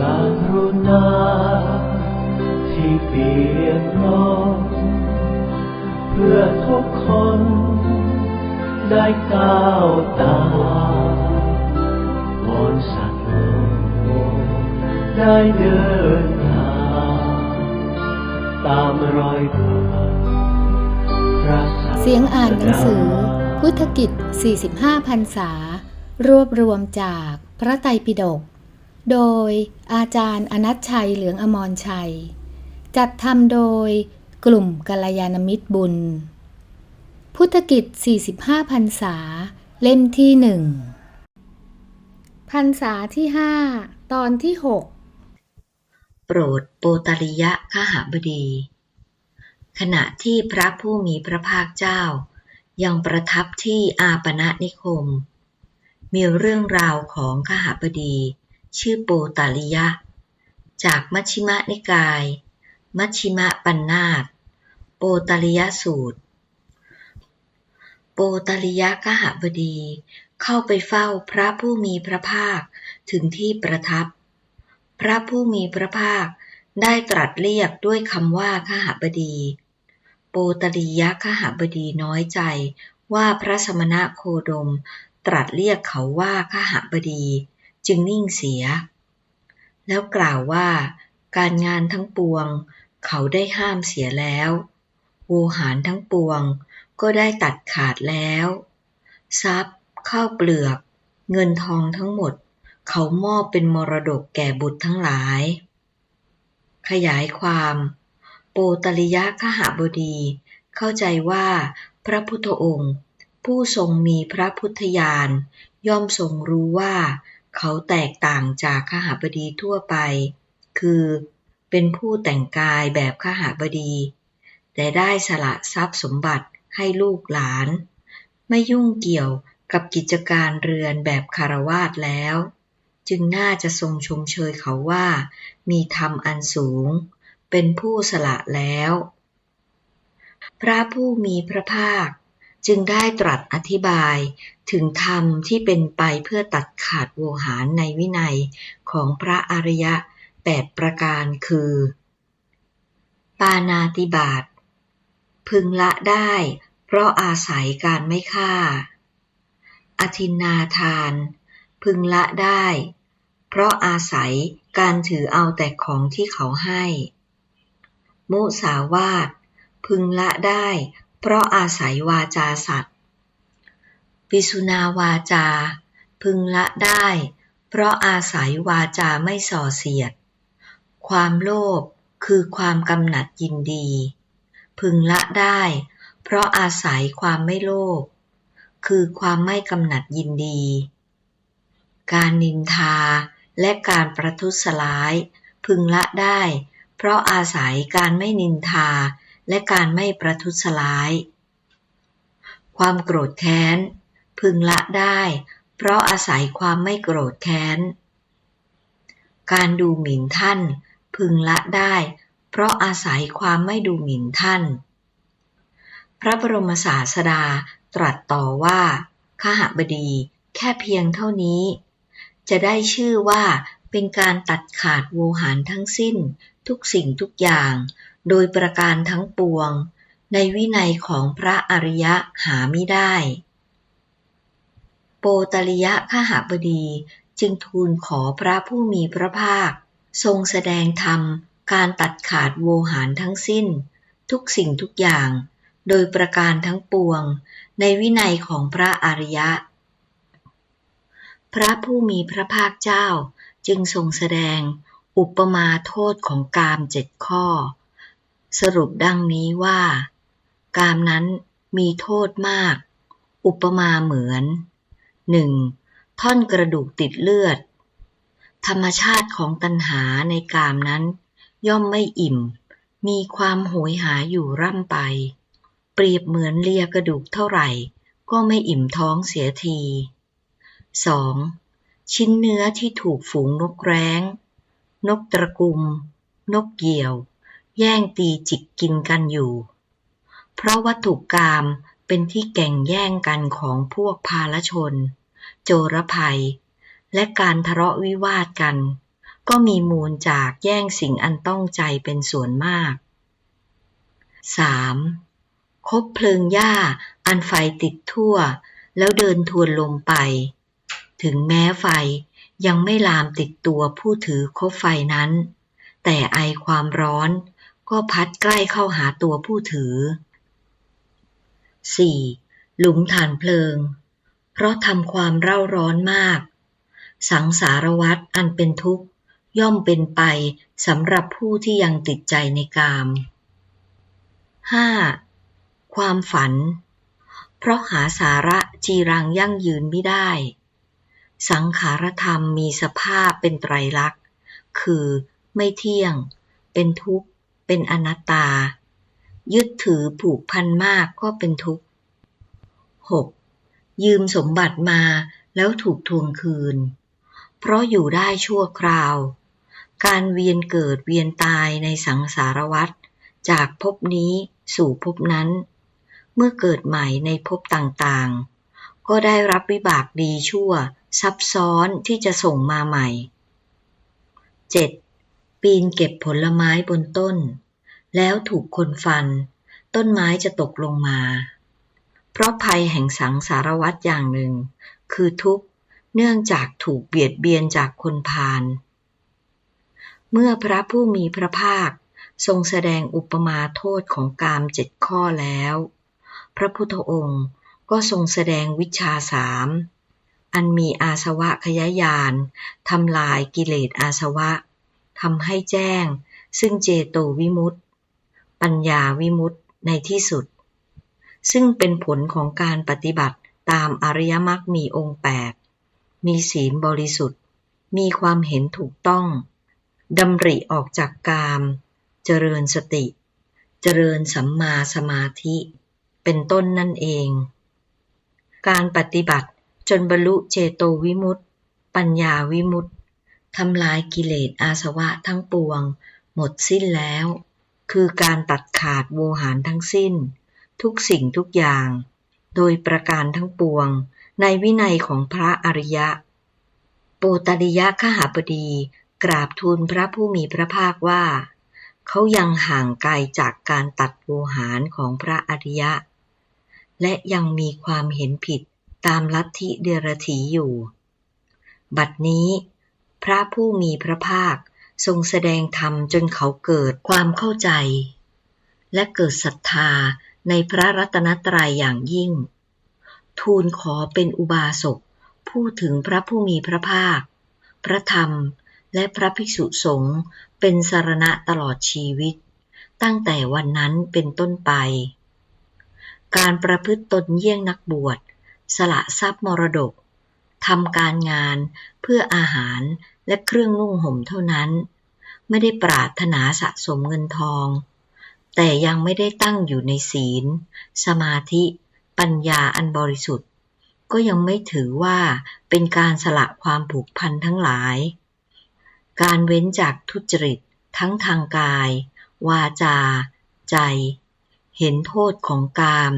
การรุณาที่เปี่ยกร้อนเพื่อทุกคนได้ก้าวตามวอนสัตว์โลกได้เดินทางตามรอยบาทพระศาสดาเสียงอ่านหนังสือ พุทธกิจ 45พรรษารวบรวมจากพระไตรปิฎก โดยอาจารย์อนัตชัยเหลืองอมรชัย จัดทำโดยกลุ่มกัลยาณมิตรบุญ พุทธกิจ 45พรรษา เล่มที่หนึ่งพรรษาที่ห้าตอนที่หกโปรดโปตริยะขหบดี ขณะที่พระผู้มีพระภาคเจ้า ยังประทับที่อาปณะนิคม มีเรื่องราวของขหบดี ชื่อโปตาริยะ จากมัชชิมนิกาย มัชชิมปัญนาตโปตาริยะสูตร โปตาริยะขหบดี เข้าไปเฝ้าพระผู้มีพระภาคถึงที่ประทับ พระผู้มีพระภาคได้ตรัสเรียกด้วยคำว่าขหบดี โปตริยะขหบดีน้อยใจว่าพระสมณะโคดม ตรัสเรียกเขาว่าขหบดี จึงนิ่งเสีย แล้วกล่าวว่าการงานทั้งปวง เขาได้ห้ามเสียแล้ว โวหารทั้งปวงก็ได้ตัดขาดแล้ว ทรัพย์ข้าวเปลือก เงินทองทั้งหมด เขามอบเป็นมรดกแก่บุตรทั้งหลาย ขยายความ โปตริยะขหบดี เข้าใจว่าพระพุทธองค์ ผู้ทรงมีพระพุทธญาณย่อมทรงรู้ว่า เขาแตกต่างจากขหบดีทั่วไป คือ เป็นผู้แต่งกายแบบขหบดี แต่ได้สละทรัพย์สมบัติให้ลูกหลาน ไม่ยุ่งเกี่ยวกับกิจการเรือนแบบคารวาสแล้ว จึงน่าจะทรงชมเชยเขาว่า มีธรรมอันสูง เป็นผู้สละแล้ว พระผู้มีพระภาคจึงได้ตรัสอธิบาย ถึงธรรมที่เป็นไปเพื่อตัดขาดโวหารในวินัยของพระอริยะแปดประการคือ ปานาติบาตพึงละได้ เพราะอาศัยการไม่ฆ่า อธินาทาน พึงละได้ เพราะอาศัยการถือเอาแต่ของที่เขาให้ มุสาวาทพึงละได้ เพราะอาศัยวาจาสัตว ปิสุนาวาจา พึงละได้ เพราะอาศัยวาจาไม่ส่อเสียด ความโลภคือความกำหนัดยินดี พึงละได้ เพราะอาศัยความไม่โลภคือความไม่กำหนัดยินดี การนินทาและการประทุษร้าย พึงละได้ เพราะอาศัยการไม่นินทาและการไม่ประทุษร้าย ความโกรธแค้น พึงละได้ เพราะอาศัยความไม่โกรธแค้น การดูหมิ่นท่าน พึงละได้ เพราะอาศัยความไม่ดูหมิ่นท่าน พระบรมศาสดาตรัสต่อว่าขหบดีแค่เพียงเท่านี้ จะได้ชื่อว่าเป็นการตัดขาดโวหารทั้งสิ้น ทุกสิ่งทุกอย่าง โดยประการทั้งปวง ในวินัยของพระอริยะหาไม่ได้ ตริยะขหบดีจึงทูลขอพระผู้มีพระภาค ทรงแสดงธรรมการตัดขาดโวหารทั้งสิ้น ทุกสิ่งทุกอย่าง โดยประการทั้งปวง ในวินัยของพระอริยะ พระผู้มีพระภาคเจ้าจึงทรงแสดงอุปมาโทษของกามเจ็ดข้อ สรุปดังนี้ว่า กามนั้นมีโทษมาก อุปมาเหมือน หนึ่งท่อนกระดูกติดเลือด ธรรมชาติของตัณหาในกามนั้น ย่อมไม่อิ่ม มีความโหยหาอยู่ร่ำไป เปรียบเหมือนเลียกระดูกเท่าไหร่ ก็ไม่อิ่มท้องเสียที 2. ชิ้นเนื้อที่ถูกฝูงนกแร้ง นกตระกุม นกเหยี่ยว แย่งตีจิกกินกันอยู่ เพราะวัตถุกรรมเป็นที่แก่งแย่งกันของพวกพาลชน โจรภัย และการทะเลาะวิวาทกัน ก็มีมูลจากแย่งสิ่งอันต้องใจเป็นส่วนมาก 3. คบเพลิงหญ้าอันไฟติดทั่ว แล้วเดินทวนลมไป ถึงแม้ไฟยังไม่ลามติดตัวผู้ถือคบไฟนั้น แต่ไอความร้อนก็พัดใกล้เข้าหาตัวผู้ถือ 4. หลุมฐานเพลิง เพราะทำความเร่าร้อนมาก สังสารวัฏอันเป็นทุกข์ ย่อมเป็นไปสำหรับผู้ที่ยังติดใจในกาม 5. ความฝัน เพราะหาสาระจีรังยั่งยืนไม่ได้ สังขารธรรมมีสภาพเป็นไตรลักษณ์ คือไม่เที่ยง เป็นทุกข์ เป็นอนัตตา ยึดถือผูกพันมากก็เป็นทุกข์ 6. ยืมสมบัติมาแล้วถูกทวงคืน เพราะอยู่ได้ชั่วคราว การเวียนเกิดเวียนตายในสังสารวัฏจากภพนี้สู่ภพนั้น เมื่อเกิดใหม่ในภพต่างๆ ก็ได้รับวิบากดีชั่วซับซ้อนที่จะส่งมาใหม่ 7. ปีนเก็บผลไม้บนต้น แล้วถูกคนฟัน ต้นไม้จะตกลงมา เพราะภัยแห่งสังสารวัฏอย่างหนึ่ง คือทุกข์เนื่องจากถูกเบียดเบียนจากคนพาล เมื่อพระผู้มีพระภาคทรงแสดงอุปมาโทษของกามเจ็ดข้อแล้ว พระพุทธองค์ก็ทรงแสดงวิชาสาม อันมีอาสวะขยายานทำลายกิเลสอาสวะทำให้แจ้ง ซึ่งเจโตวิมุตติปัญญาวิมุตติในที่สุด ซึ่งเป็นผลของการปฏิบัติตามอริยมรรคมีองค์แปดมีศีลบริสุทธิ์ มีความเห็นถูกต้องดำริออกจากกาม เจริญสติ เจริญสัมมาสมาธิ เป็นต้นนั่นเอง การปฏิบัติจนบรรลุเจโตวิมุตติ ปัญญาวิมุตติทำลายกิเลสอาสวะทั้งปวง หมดสิ้นแล้ว คือการตัดขาดโวหารทั้งสิ้น ทุกสิ่งทุกอย่าง โดยประการทั้งปวง ในวินัยของพระอริยะโปตริยะขหาบดี กราบทูลพระผู้มีพระภาคว่า เขายังห่างไกลจากการตัดโวหารของพระอริยะ และยังมีความเห็นผิดตามลัทธิเดรถีอยู่ บัดนี้พระผู้มีพระภาคทรงแสดงธรรมจนเขาเกิดความเข้าใจ และเกิดศรัทธา ในพระรัตนตรัยอย่างยิ่ง ทูลขอเป็นอุบาสกพูดถึงพระผู้มีพระภาค พระธรรมและพระภิกษุสงฆ์เป็นสารณะตลอดชีวิต ตั้งแต่วันนั้นเป็นต้นไป การประพฤติตนเยี่ยงนักบวช สละทรัพย์มรดกทำการงานเพื่ออาหารและเครื่องนุ่งห่มเท่านั้น ไม่ได้ปรารถนาสะสมเงินทอง แต่ยังไม่ได้ตั้งอยู่ในศีล สมาธิ ปัญญาอันบริสุทธิ์ ก็ยังไม่ถือว่าเป็นการสละความผูกพันทั้งหลาย การเว้นจากทุจริตทั้งทางกาย วาจา ใจ เห็นโทษของกาม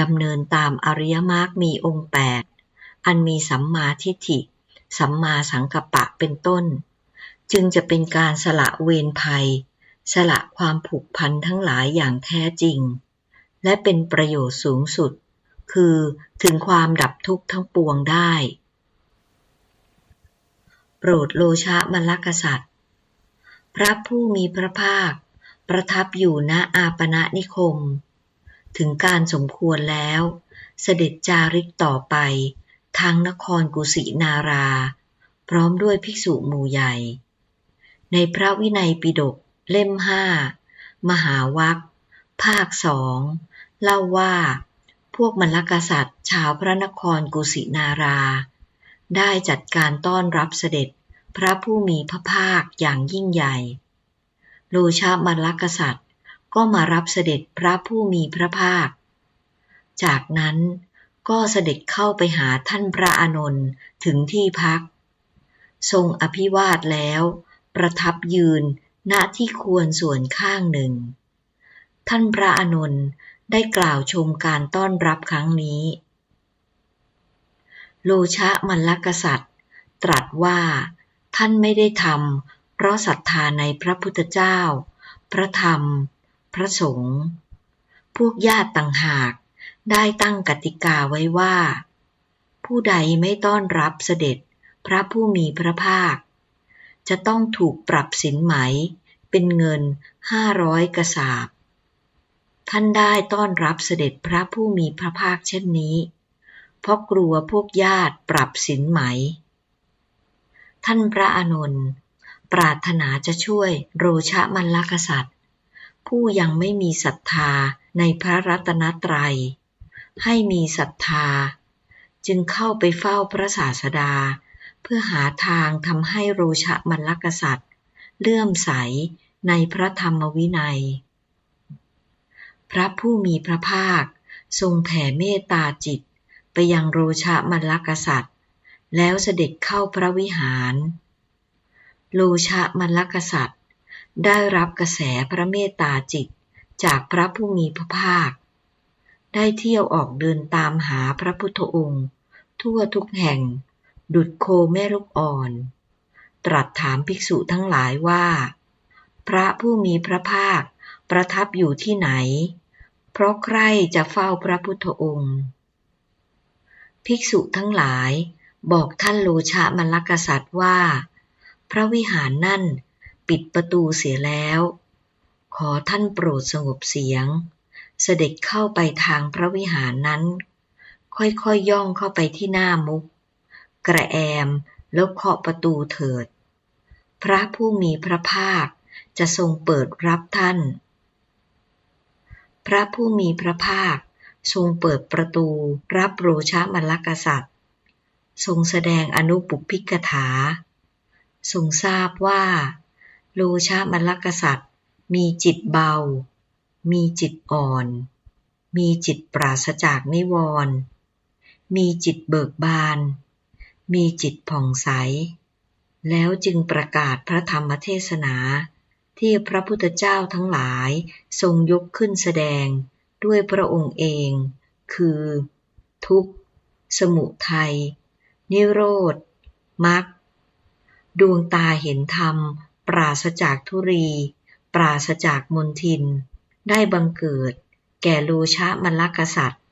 ดำเนินตามอริยมรรคมีองค์แปดอันมีสัมมาทิฏฐิ สัมมาสังกัปปะเป็นต้น จึงจะเป็นการสละเวรภัย สละความผูกพันทั้งหลายอย่างแท้จริง และเป็นประโยชน์สูงสุด คือถึงความดับทุกข์ทั้งปวงได้ โปรดโลชะมลกษัตริย์พระผู้มีพระภาค ประทับอยู่ณอาปณะนิคม ถึงการสมควรแล้ว เสด็จจาริกต่อไป ทางนครกุสินารา พร้อมด้วยภิกษุหมู่ใหญ่ ในพระวินัยปิฎก เล่มห้ามหาวัคภาคสองเล่าว่า พวกมลกษัตริย์ ชาวพระนครกุสินารา ได้จัดการต้อนรับเสด็จพระผู้มีพระภาคอย่างยิ่งใหญ่โลชามัลลกษัตริย์ก็มารับเสด็จพระผู้มีพระภาค จากนั้นก็เสด็จเข้าไปหาท่านพระอานนท์ถึงที่พัก ทรงอภิวาทแล้ว ประทับยืน ณที่ควรส่วนข้างหนึ่ง ท่านพระอานนท์ได้กล่าวชมการต้อนรับครั้งนี้ โลชะมัลลกษัตริย์ ตรัสว่าท่านไม่ได้ทำเพราะศรัทธาในพระพุทธเจ้า พระธรรม พระสงฆ์ พวกญาติต่างหากได้ตั้งกติกาไว้ว่า ผู้ใดไม่ต้อนรับเสด็จพระผู้มีพระภาค จะต้องถูกปรับสินไหม เป็นเงินห้าร้อยกระสาบ ท่านได้ต้อนรับเสด็จพระผู้มีพระภาคเช่นนี้ เพราะกลัวพวกญาติปรับสินไหม ท่านพระอานนท์ปรารถนาจะช่วยโรชะมัลลกษัตริย์ ผู้ยังไม่มีศรัทธาในพระรัตนตรัย ให้มีศรัทธา จึงเข้าไปเฝ้าพระศาสดา เพื่อหาทางทำให้โรชะมัลลกษัตริย์ เลื่อมใสในพระธรรมวินัย พระผู้มีพระภาค ทรงแผ่เมตตาจิตไปยังโรชะมัลลกษัตริย์ แล้วเสด็จเข้าพระวิหาร โลชะมัลลกษัตริย์ ได้รับกระแสพระเมตตาจิตจากพระผู้มีพระภาค ได้เที่ยวออกเดินตามหาพระพุทธองค์ ทั่วทุกแห่ง ดุดโคแม่ลูกอ่อน ตรัสถามภิกษุทั้งหลายว่า พระผู้มีพระภาคประทับอยู่ที่ไหน เพราะใครจะเฝ้าพระพุทธองค์ ภิกษุทั้งหลายบอกท่านโลชะมลลกษัตริย์ว่า พระวิหารนั่นปิดประตูเสียแล้ว ขอท่านโปรดสงบเสียง เสด็จเข้าไปทางพระวิหารนั้น ค่อยๆยย่องเข้าไปที่หน้ามุก กระแอม แล้วเคาะประตูเถิด พระผู้มีพระภาคจะทรงเปิดรับท่าน พระผู้มีพระภาคทรงเปิดประตูรับโรชะมัลกษัตริย์ ทรงแสดงอนุปุพิกถา ทรงทราบว่า โลชะมัลลกษัตริย์ มีจิตเบา มีจิตอ่อน มีจิตปราศจากนิวรณ์มีจิตเบิกบาน มีจิตผ่องใส แล้วจึงประกาศพระธรรมเทศนา ที่พระพุทธเจ้าทั้งหลายทรงยกขึ้นแสดงด้วยพระองค์เอง คือ ทุกข์ สมุทัย นิโรธมรรคดวงตาเห็นธรรม ปราศจากทุรี ปราศจากมนทิน ได้บังเกิด แก่โลชะมลลกษัตริย์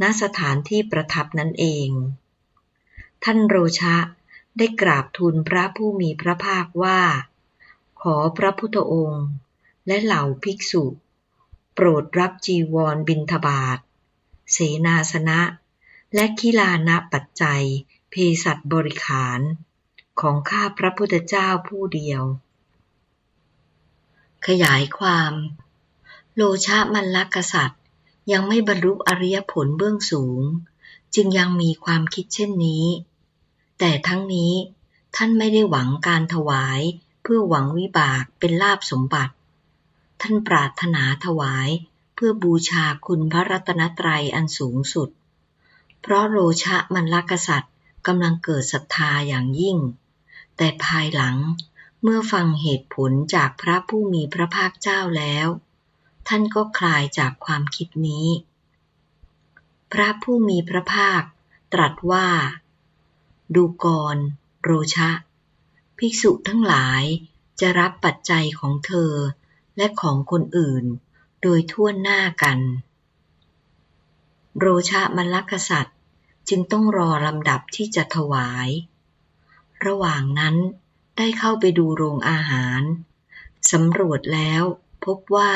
ณสถานที่ประทับนั้นเอง ท่านโรชะได้กราบทูลพระผู้มีพระภาคว่า ขอพระพุทธองค์ และเหล่าภิกษุ โปรดรับจีวรบินทบาทเสนาสนะ และคิลานะปัจจัย เพสัตบริขาร ของข้าพระพุทธเจ้าผู้เดียว ขยายความ โลชะมัลลกษัตริย์ยังไม่บรรลุอริยผลเบื้องสูง จึงยังมีความคิดเช่นนี้ แต่ทั้งนี้ท่านไม่ได้หวังการถวายเพื่อหวังวิบากเป็นลาบสมบัติ ท่านปรารถนาถวายเพื่อบูชาคุณพระรัตนตรัยอันสูงสุด เพราะโลชะมัลลกษัตริย์กำลังเกิดศรัทธาอย่างยิ่ง แต่ภายหลังเมื่อฟังเหตุผลจากพระผู้มีพระภาคเจ้าแล้ว ท่านก็คลายจากความคิดนี้ พระผู้มีพระภาค ตรัสว่า ดูกร โรชะ ภิกษุทั้งหลายจะรับปัจจัยของเธอและของคนอื่น โดยทั่วหน้ากัน โรชะมัลลกษัตริย์จึงต้องรอลำดับที่จะถวาย ระหว่างนั้นได้เข้าไปดูโรงอาหารสำรวจแล้วพบว่า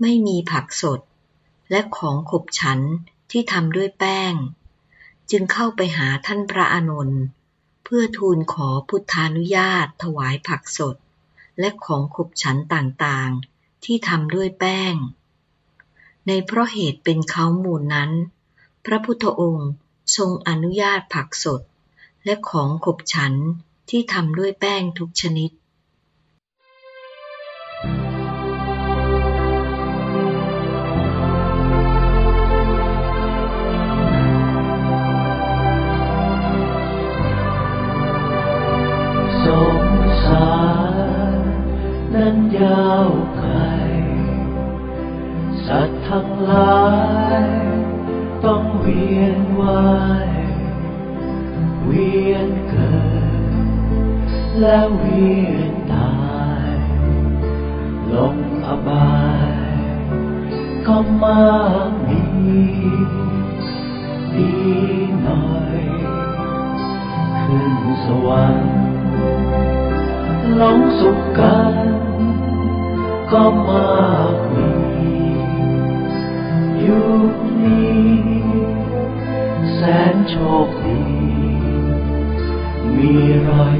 ไม่มีผักสดและของขบฉัน ที่ทำด้วยแป้ง จึงเข้าไปหาท่านพระอานนท์เพื่อทูลขอพุทธานุญาตถวายผักสด และของขบฉันต่างๆ ที่ทำด้วยแป้ง ในเพราะเหตุเป็นเขามูลนั้น พระพุทธองค์ทรงอนุญาตผักสด และของขบฉันที่ทำด้วยแป้งทุกชนิด สุขกันก็มากมียุคนี้แสนโชคดี มีรอย